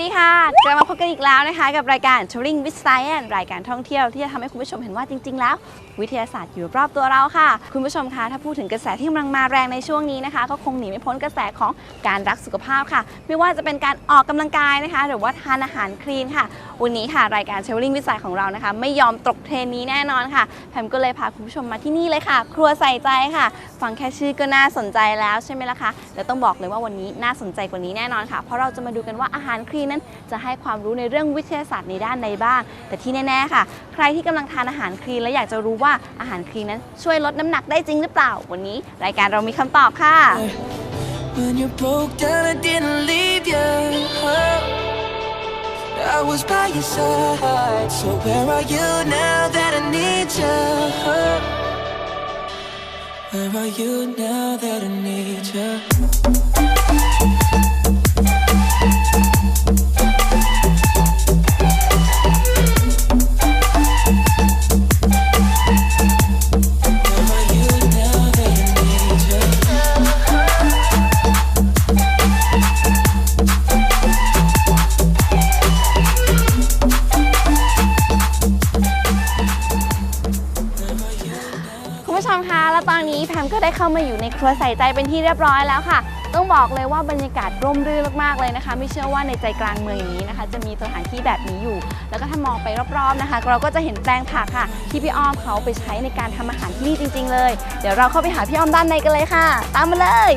วัสดีค่ะกลับมาพบกันอีกแล้วนะคะ กับรายการ Touring with Science รายการท่องเที่ยวที่จะทำให้คุณผู้ชมเห็นว่าจริง ๆ แล้ว วิทยาศาสตร์อยู่รอบตัวเราค่ะ คุณผู้ชมคะถ้าพูดถึงกระแสที่กำลังมาแรงในช่วงนี้นะคะ ก็คงหนีไม่พ้นกระแสของการรักสุขภาพค่ะ ไม่ว่าจะเป็นการออกกำลังกายนะคะ หรือว่าทานอาหารคลีนค่ะ วันนี้ค่ะรายการ Touring with Science ของเรานะคะ ไม่ยอมตกเทรนนี้แน่นอนค่ะแพมก็เลยพาคุณผู้ชมมาที่นี่เลยค่ะ ครัวใส่ใจค่ะ ฟังแค่ชื่อก็น่าสนใจแล้วใช่ไหมล่ะคะแต่ต้องบอกเลยว่าวันนี้น่าสนใจกว่านี้แน่นอนค่ะ เพราะเราจะมาดูกันว่าอาหารคลีนนั้น จะให้ความรู้ในเรื่องวิทยาศาสตร์ในด้านใดบ้าง แต่ที่แน่ๆค่ะ ใครที่กำลังทานอาหารคลีนและอยากจะรู้ว่าอาหารคลีนนั้นช่วยลดน้ำหนักได้จริงหรือเปล่า วันนี้ รายการเรามีคำตอบค่ะ When you broke down, I didn't leave you. I was by your side. So where are you now that I need you? Where are you now that I need you? ชมคะและตอนนี้แพมก็ได้เข้ามาอยู่ในครัวใส่ใจเป็นที่เรียบร้อยแล้วค่ะ ต้องบอกเลยว่าบรรยากาศร่มรื่นมากๆเลยนะคะ ไม่เชื่อว่าในใจกลางเมืองอย่างนี้นะคะ จะมีสถานที่แบบนี้อยู่ แล้วก็ถ้ามองไปรอบๆนะคะ เราก็จะเห็นแปลงผักค่ะ ที่พี่อ้อมเขาไปใช้ในการทำอาหารที่นี่จริง ๆ เลย เดี๋ยวเราเข้าไปหาพี่อ้อมด้านในกันเลยค่ะ ตามมาเลย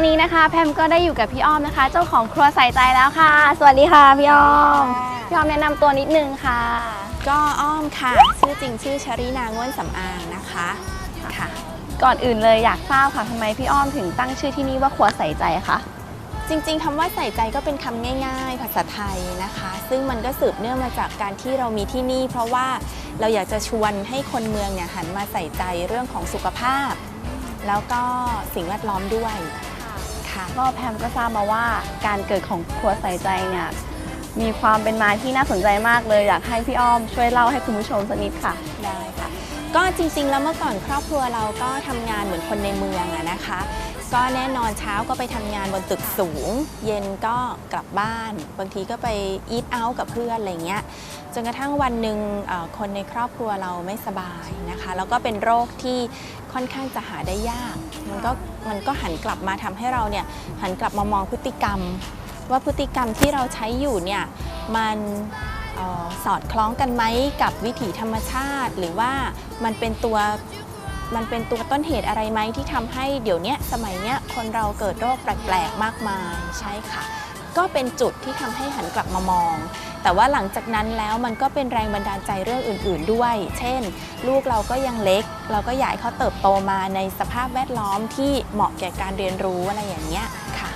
อนนี้นะคะ แพมก็ได้อยู่กับพี่อ้อมนะคะ เจ้าของครัวใส่ใจแล้วค่ะ สวัสดีค่ะพี่อ้อม พี่อ้อมแนะนำตัวนิดนึงค่ะ ก็อ้อมค่ะ ชื่อจริงชื่อชรินาง่วนสำอางนะคะค่ะ ก่อนอื่นเลยอยากทราบค่ะทำไมพี่อ้อมถึงตั้งชื่อที่นี่ว่าครัวใส่ใจคะ จริงๆคำว่าใส่ใจก็เป็นคำง่าย ๆ ภาษาไทยนะคะ ซึ่งมันก็สืบเนื่องมาจากการที่เรามีที่นี่ เพราะว่าเราอยากจะชวนให้คนเมืองเนี่ยหันมาใส่ใจเรื่องของสุขภาพ แล้วก็สิ่งแวดล้อมด้วย ค่ะ ก็แพมก็ทราบมาว่าการเกิดของครัวใส่ใจเนี่ยมีความเป็นมาที่น่าสนใจมากเลย อยากให้พี่อ้อมช่วยเล่าให้คุณผู้ชมสักนิดค่ะ ได้ค่ะ ก็จริงๆ แล้วเมื่อก่อนครอบครัวเราก็ทำงานเหมือนคนในเมืองอะนะคะ ก็แน่นอนเช้าก็ไปทำงานบนตึกสูง เย็นก็กลับบ้าน บางทีก็ไปอีทเอาท์กับเพื่อนอะไรเงี้ยจนกระทั่งวันหนึ่งคนในครอบครัวเราไม่สบายนะคะ แล้วก็เป็นโรคที่ค่อนข้างจะหาได้ยาก มันก็มันก็หันกลับมาทำให้เราเนี่ยหันกลับมามองพฤติกรรม ว่าพฤติกรรมที่เราใช้อยู่เนี่ยมันออสอดคล้องกันไหมกับวิถีธรรมชาติ หรือว่ามันเป็นตัว มันเป็นตัวต้นเหตุอะไรไหมที่ทำให้เดี๋ยวเนี้ยสมัยเนี้ยคนเราเกิดโรคแปลกๆมากมายใช่ค่ะ ก็เป็นจุดที่ทำให้หันกลับมามอง แต่ว่าหลังจากนั้นแล้วมันก็เป็นแรงบันดาลใจเรื่องอื่น ๆด้วย เช่น ลูกเราก็ยังเล็ก เราก็อยากให้เขาเติบโตมาในสภาพแวดล้อมที่เหมาะแก่การเรียนรู้อะไรอย่างเงี้ยค่ะ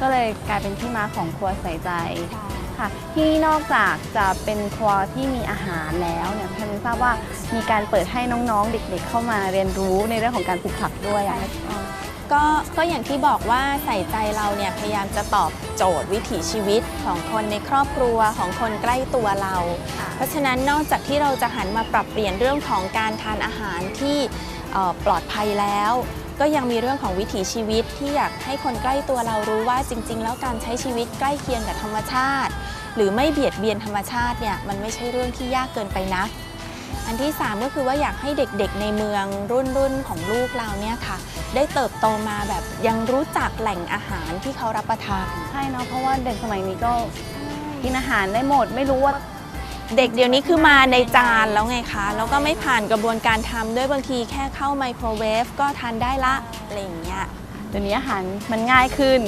ก็เลยกลายเป็นที่มาของครัวใส่ใจค่ะที่นี่นอกจากจะเป็นครัวที่มีอาหารแล้วเนี่ยแพม ทราบว่ามีการเปิดให้น้องๆ เด็กๆ เข้ามาเรียนรู้ในเรื่องของการปลูกผักด้วยอะก็ก็อย่างที่บอกว่าใส่ใจเราเนี่ยพยายามจะตอบโจทย์วิถีชีวิตของคนในครอบครัวของคนใกล้ตัวเรา เพราะฉะนั้นนอกจากที่เราจะหันมาปรับเปลี่ยนเรื่องของการทานอาหารที่เอ่อปลอดภัยแล้ว ก็ยังมีเรื่องของวิถีชีวิตที่อยากให้คนใกล้ตัวเรารู้ว่าจริง ๆ แล้วการใช้ชีวิตใกล้เคียงกับธรรมชาติ หรือไม่เบียดเบียนธรรมชาติเนี่ยมันไม่ใช่เรื่องที่ยากเกินไปนัก อันที่ 3 ก็คือว่าอยากให้เด็กๆในเมืองรุ่นรุ่นของลูกเราเนี่ยค่ะ ได้เติบโตมาแบบยังรู้จักแหล่งอาหารที่เขารับประทาน ใช่เนาะเพราะว่าเด็กสมัยนี้ก็กินอาหารได้หมดไม่รู้ว่าเด็กเดี๋ยวนี้คือมาในจานแล้วไงคะ แล้วก็ไม่ผ่านกระบวนการทำด้วยบางทีแค่เข้าไมโครเวฟก็ทานได้ละอะไรอย่างเงี้ยเดี๋ยวนี้อาหารมันง่ายขึ้น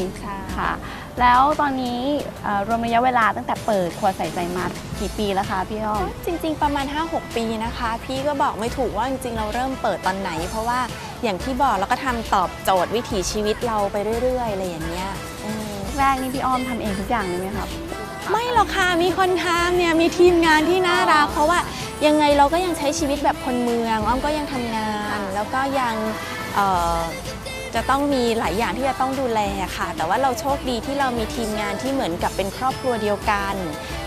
ค่ะ แล้วตอนนี้เอ่อรวมระยะเวลาตั้งแต่เปิดครัวใส่ใจมากี่ปีแล้วคะพี่อ้อมจริง ๆ ประมาณ 5-6 ปีนะคะ พี่ก็บอกไม่ถูกว่าจริง ๆ เราเริ่มเปิดตอนไหน เพราะว่าอย่างที่บอกเราก็ทำตอบโจทย์วิถีชีวิตเราไปเรื่อยๆอะไรอย่างเงี้ยอืมแรกนี่พี่อ้อมทำเองทุกอย่างเลยไหมครับไม่หรอกค่ะ มีคนทำเนี่ย มีทีมงานที่น่ารัก เพราะว่ายังไงเราก็ยังใช้ชีวิตแบบคนเมือง อ้อมก็ยังทำงาน แล้วก็ยังเอ่อ จะต้องมีหลายอย่างที่จะต้องดูแลค่ะ แต่ว่าเราโชคดีที่เรามีทีมงานที่เหมือนกับเป็นครอบครัวเดียวกัน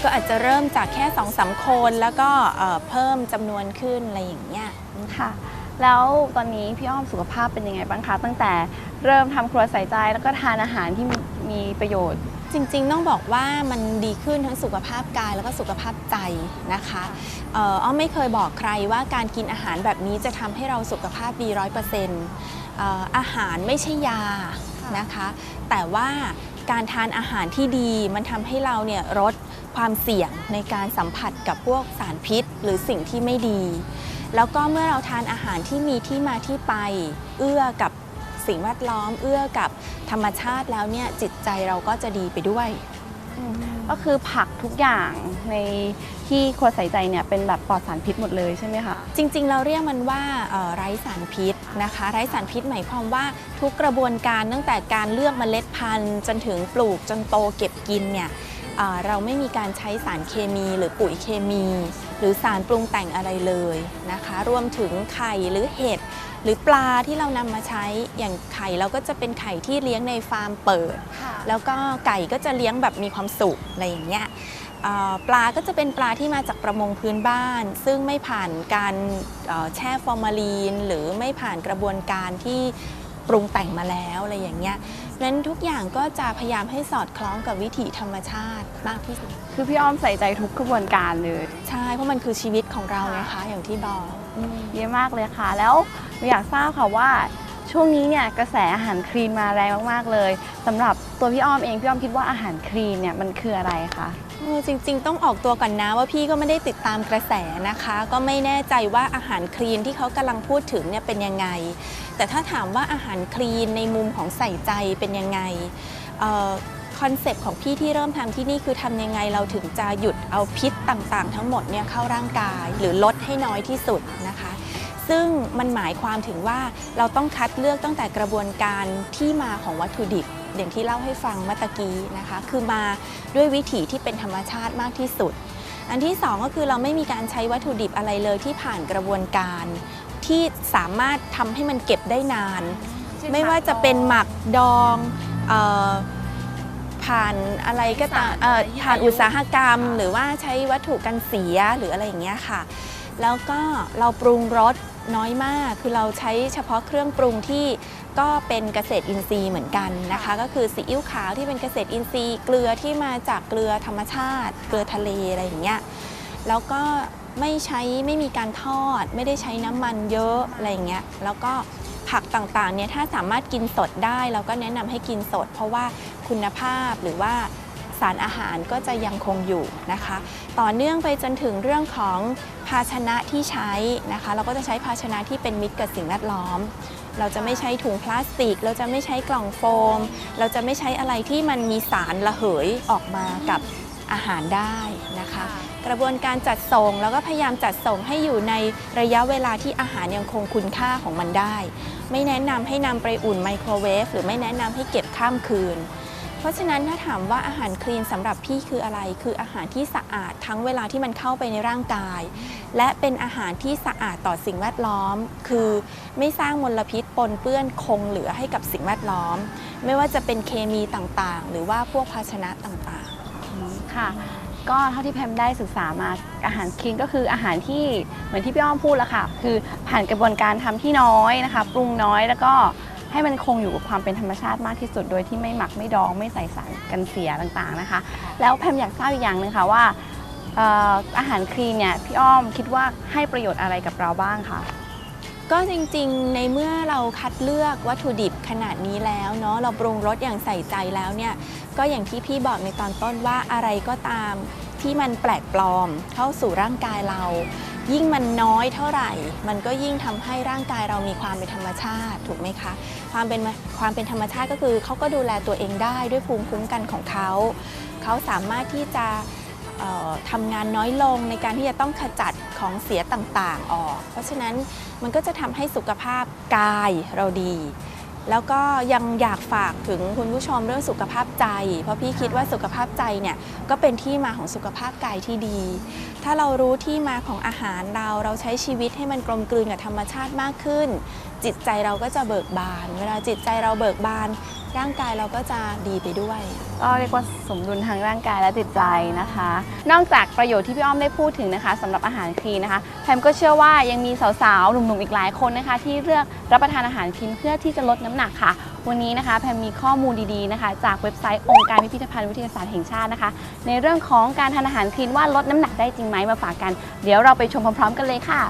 ก็อาจจะเริ่มจากแค่สองสามคนแล้วก็เอ่อเพิ่มจำนวนขึ้นอะไรอย่างเงี้ยค่ะ แล้วตอนนี้พี่อ้อมสุขภาพเป็นยังไงบ้างคะตั้งแต่เริ่มทำครัวใส่ใจแล้วก็ทานอาหารที่มีมีประโยชน์จริงๆ ต้องบอกว่ามันดีขึ้นทั้งสุขภาพกายแล้วก็สุขภาพใจนะคะเอ่ออ้อมไม่เคยบอกใครว่าการกินอาหารแบบนี้จะทำให้เราสุขภาพดีร้อยเปอร์เซ็นต์ อาหารไม่ใช่ยานะคะ แต่ว่าการทานอาหารที่ดีมันทำให้เราเนี่ยลดความเสี่ยงในการสัมผัสกับพวกสารพิษ หรือสิ่งที่ไม่ดี แล้วก็เมื่อเราทานอาหารที่มีที่มาที่ไป เอื้อกับสิ่งแวดล้อม เอื้อกับธรรมชาติแล้วเนี่ยจิตใจเราก็จะดีไปด้วย ก็คือผักทุกอย่างในที่ครัวใส่ใจเนี่ยเป็นแบบปลอดสารพิษหมดเลยใช่ไหมคะจริง ๆ เราเรียกมันว่าไร้สารพิษนะคะไร้สารพิษหมายความว่าทุกกระบวนการตั้งแต่การเลือกเมล็ดพันธุ์ จนถึงปลูกจนโตเก็บกินเนี่ยเราไม่มีการใช้สารเคมีหรือปุ๋ยเคมี หรือสารปรุงแต่งอะไรเลยนะคะ รวมถึงไข่หรือเห็ด หรือปลาที่เรานำมาใช้อย่างไข่เราก็จะเป็นไข่ที่เลี้ยงในฟาร์มเปิด แล้วก็ไก่ก็จะเลี้ยงแบบมีความสุขอะไรอย่างเงี้ยเอ่อปลาก็จะเป็นปลาที่มาจากประมงพื้นบ้าน ซึ่งไม่ผ่านการเอ่อแช่ฟอร์มาลีน หรือไม่ผ่านกระบวนการที่ปรุงแต่งมาแล้วอะไรอย่างเงี้ยนั้นทุกอย่างก็จะพยายามให้สอดคล้องกับวิถีธรรมชาติมากที่สุด คือพี่อ้อมใส่ใจทุกกระบวนการเลย ใช่ เพราะมันคือชีวิตของเรานะคะอย่างที่บอกเยอะมากเลยค่ะ แล้วหนู อยากทราบค่ะว่าช่วงนี้เนี่ยกระแสอาหารคลีนมาแรงมากๆเลยสำหรับตัวพี่อ้อมเองพี่อ้อมคิดว่าอาหารคลีนเนี่ยมันคืออะไรคะจริง ๆ ต้องออกตัวก่อนนะว่าพี่ก็ไม่ได้ติดตามกระแสนะคะ ก็ไม่แน่ใจว่าอาหารคลีนที่เขากำลังพูดถึงเนี่ยเป็นยังไง แต่ถ้าถามว่าอาหารคลีนในมุมของใส่ใจเป็นยังไงคอนเซปต์ของพี่ที่เริ่มทำที่นี่คือทำยังไงเราถึงจะหยุดเอาพิษต่างๆ ทั้งหมดเนี่ยเข้าร่างกาย หรือลดให้น้อยที่สุดนะคะ ซึ่งมันหมายความถึงว่าเราต้องคัดเลือกตั้งแต่กระบวนการที่มาของวัตถุดิบ อย่างที่เล่าให้ฟังเมื่อตะกี้นะคะ คือมาด้วยวิถีที่เป็นธรรมชาติมากที่สุด อันที่สองก็คือเราไม่มีการใช้วัตถุดิบอะไรเลยที่ผ่านกระบวนการ ที่สามารถทำให้มันเก็บได้นาน ไม่ว่าจะเป็นหมักดองเออผ่านอะไรก็ตามเอ่อผ่านอุตสาหกรรม หรือว่าใช้วัตถุกันเสียหรืออะไรอย่างเงี้ยค่ะ แล้วก็เราปรุงรสน้อยมาก คือเราใช้เฉพาะเครื่องปรุงที่ก็เป็นเกษตรอินทรีย์เหมือนกันนะคะ ก็คือซีอิ๊วขาวที่เป็นเกษตรอินทรีย์ เกลือที่มาจากเกลือธรรมชาติ เกลือทะเลอะไรอย่างเงี้ย แล้วก็ไม่ใช้ไม่มีการทอด ไม่ได้ใช้น้ำมันเยอะอะไรอย่างเงี้ย แล้วก็ผักต่างๆเนี่ยถ้าสามารถกินสดได้เราก็แนะนำให้กินสด เพราะว่าคุณภาพหรือว่า สารอาหารก็จะยังคงอยู่นะคะ ต่อเนื่องไปจนถึงเรื่องของภาชนะที่ใช้นะคะ เราก็จะใช้ภาชนะที่เป็นมิตรกับสิ่งแวดล้อม เราจะไม่ใช้ถุงพลาสติก เราจะไม่ใช้กล่องโฟม เราจะไม่ใช้อะไรที่มันมีสารระเหยออกมากับอาหารได้นะคะ กระบวนการจัดส่งแล้วก็พยายามจัดส่งให้อยู่ในระยะเวลาที่อาหารยังคงคุณค่าของมันได้ ไม่แนะนำให้นำไปอุ่นไมโครเวฟหรือไม่แนะนำให้เก็บข้ามคืน เพราะฉะนั้นถ้าถามว่าอาหารคลีนสำหรับพี่คืออะไร คืออาหารที่สะอาดทั้งเวลาที่มันเข้าไปในร่างกาย และเป็นอาหารที่สะอาดต่อสิ่งแวดล้อม คือไม่สร้างมลพิษปนเปื้อนคงเหลือให้กับสิ่งแวดล้อม ไม่ว่าจะเป็นเคมีต่างๆ หรือว่าพวกภาชนะต่างๆค่ะก็เท่าที่แพมได้ศึกษามาอาหารคลีนก็คืออาหารที่เหมือนที่พี่อ้อมพูดแล้วค่ะ คือผ่านกระบวนการทำที่น้อยนะคะ ปรุงน้อยแล้วก็ ให้มันคงอยู่กับความเป็นธรรมชาติมากที่สุด โดยที่ไม่หมักไม่ดองไม่ใส่สารกันเสียต่างๆนะคะ แล้วแพมอยากทราบอีกอย่างหนึ่งค่ะว่าอออาหารคลีนเนี่ยพี่อ้อมคิดว่าให้ประโยชน์อะไรกับเราบ้างคะก็จริงๆ ในเมื่อเราคัดเลือกวัตถุดิบขนาดนี้แล้วเนาะเราปรุงรสอย่างใส่ใจแล้วเนี่ยก็อย่างที่พี่บอกในตอนต้นว่าอะไรก็ตามที่มันแปลกปลอมเข้าสู่ร่างกายเรา ยิ่งมันน้อยเท่าไหร่ มันก็ยิ่งทำให้ร่างกายเรามีความเป็นธรรมชาติถูกไหมคะ ความเป็นความเป็นธรรมชาติก็คือเขาก็ดูแลตัวเองได้ด้วยภูมิคุ้มกันของเขา เขาสามารถที่จะทำงานน้อยลงในการที่จะต้องขจัดของเสียต่างๆออก เพราะฉะนั้นมันก็จะทำให้สุขภาพกายเราดี แล้วก็ยังอยากฝากถึงคุณผู้ชมเรื่องสุขภาพใจ เพราะพี่คิดว่าสุขภาพใจเนี่ยก็เป็นที่มาของสุขภาพกายที่ดี ถ้าเรารู้ที่มาของอาหารเราเราใช้ชีวิตให้มันกลมกลืนกับธรรมชาติมากขึ้น จิตใจเราก็จะเบิกบาน เวลาจิตใจเราเบิกบาน ร่างกายเราก็จะดีไปด้วย ก็เรียกว่าสมดุลทางร่างกายและจิตใจนะคะ นอกจากประโยชน์ที่พี่อ้อมได้พูดถึงนะคะสำหรับอาหารคลีนนะคะแพมก็เชื่อว่ายังมีสาวๆหนุ่มๆอีกหลายคนนะคะ ที่เลือกรับประทานอาหารคลีนเพื่อที่จะลดน้ำหนักค่ะ วันนี้นะคะแพมมีข้อมูลดีๆนะคะ จากเว็บไซต์องค์การพิพิธภัณฑ์วิทยาศาสตร์แห่งชาตินะคะ ในเรื่องของการทานอาหารคลีนว่าลดน้ำหนักได้จริงไหมมาฝากกัน เดี๋ยวเราไปชมพร้อมๆ กันเลยค่ะ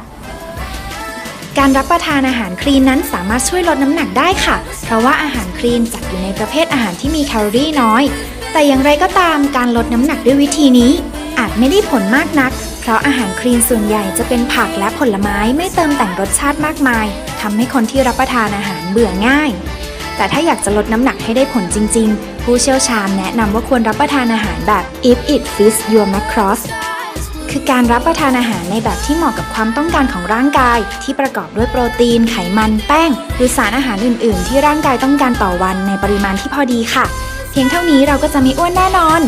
การรับประทานอาหารคลีนนั้นสามารถช่วยลดน้ำหนักได้ค่ะ เพราะว่าอาหารคลีนจัดอยู่ในประเภทอาหารที่มีแคลอรี่น้อย แต่อย่างไรก็ตามการลดน้ำหนักด้วยวิธีนี้ อาจไม่ได้ผลมากนัก เพราะอาหารคลีนส่วนใหญ่จะเป็นผักและผลไม้ไม่เติมแต่งรสชาติมากมายทำให้คนที่รับประทานอาหารเบื่อง่าย แต่ถ้าอยากจะลดน้ำหนักให้ได้ผลจริง ๆ ผู้เชี่ยวชาญแนะนำว่าควรรับประทานอาหารแบบ If It Fits Your Macros คือการรับประทานอาหารในแบบที่เหมาะกับความต้องการของร่างกาย ที่ประกอบด้วยโปรตีน ไขมัน แป้ง หรือสารอาหารอื่น ๆ ที่ร่างกายต้องการต่อวันในปริมาณที่พอดีค่ะ เพียงเท่านี้เราก็จะไม่อ้วนแน่นอน